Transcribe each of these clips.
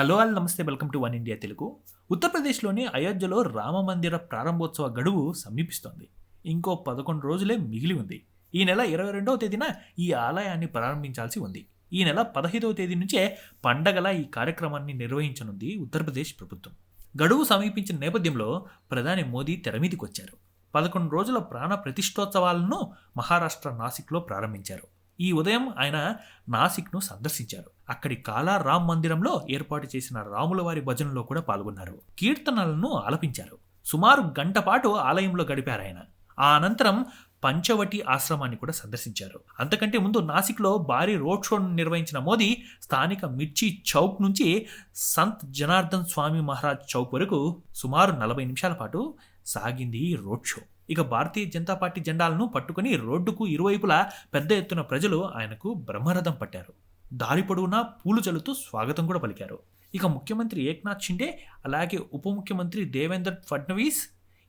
Hello all నమస్తే welcome to one India Telugu. ఉత్తరప్రదేశ్లోని అయోధ్యలో రామ మందిర ప్రారంభోత్సవ గడువు సమీపిస్తోంది. ఇంకో పదకొండు రోజులే మిగిలి ఉంది. ఈ నెల ఇరవై రెండవ తేదీన ఈ ఆలయాన్ని ప్రారంభించాల్సి ఉంది. ఈ నెల పదహైదవ తేదీ నుంచే పండగల ఈ కార్యక్రమాన్ని నిర్వహించనుంది ఉత్తరప్రదేశ్ ప్రభుత్వం. గడువు సమీపించిన నేపథ్యంలో ప్రధాని మోదీ తెరమీదికి వచ్చారు. పదకొండు రోజుల ప్రాణ ప్రతిష్టోత్సవాలను మహారాష్ట్ర నాసిక్లో ప్రారంభించారు. ఈ ఉదయం ఆయన నాసిక్ను సందర్శించారు. అక్కడి కాలా రామ్ మందిరంలో ఏర్పాటు చేసిన రాముల వారి భజనలో కూడా పాల్గొన్నారు. కీర్తనలను ఆలపించారు. సుమారు గంట పాటు ఆలయంలో గడిపారు ఆయన. ఆ అనంతరం పంచవటి ఆశ్రమాన్ని కూడా సందర్శించారు. అంతకంటే ముందు నాసిక్లో భారీ రోడ్ షోను నిర్వహించిన మోదీ స్థానిక మిర్చి చౌక్ నుంచి సంత్ జనార్దన్ స్వామి మహారాజ్ చౌక్ వరకు సుమారు నలభై నిమిషాల పాటు సాగింది ఈ రోడ్ షో. ఇక భారతీయ జనతా పార్టీ జెండాలను పట్టుకుని రోడ్డుకు ఇరువైపులా పెద్ద ఎత్తున ప్రజలు ఆయనకు బ్రహ్మరథం పట్టారు. దారి పొడవునా పూలు చల్లుతూ స్వాగతం కూడా పలికారు. ఇక ముఖ్యమంత్రి ఏక్నాథ్ షిండే అలాగే ఉప ముఖ్యమంత్రి దేవేంద్ర ఫడ్నవీస్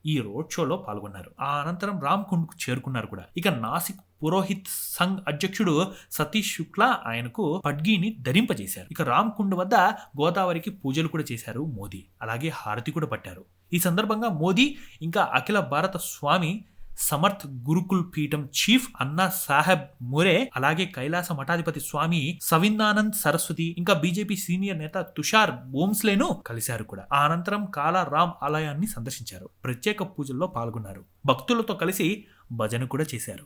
ఈ రోడ్ షోలో పాల్గొన్నారు. ఆ అనంతరం రామ్ కుండ్కు చేరుకున్నారు కూడా. ఇక నాసిక్ పురోహిత్ సంఘ్ అధ్యక్షుడు సతీష్ శుక్లా ఆయనకు పడ్గీని ధరింపజేశారు. ఇక రామ్ కుండ్ వద్ద గోదావరికి పూజలు కూడా చేశారు మోదీ. అలాగే హారతి కూడా పట్టారు. ఈ సందర్భంగా మోదీ ఇంకా అఖిల భారత స్వామి సమర్థ్ గురుకుల్ పీఠం చీఫ్ అన్నా సాహెబ్ మురే అలాగే కైలాస మఠాధిపతి స్వామి సవిందానంద్ సరస్వతి ఇంకా బీజేపీ సీనియర్ నేత తుషార్ బోమ్స్లేను కలిశారు కూడా. ఆ అనంతరం కాలా రామ్ ఆలయాన్ని సందర్శించారు. ప్రత్యేక పూజల్లో పాల్గొన్నారు. భక్తులతో కలిసి భజన కూడా చేశారు.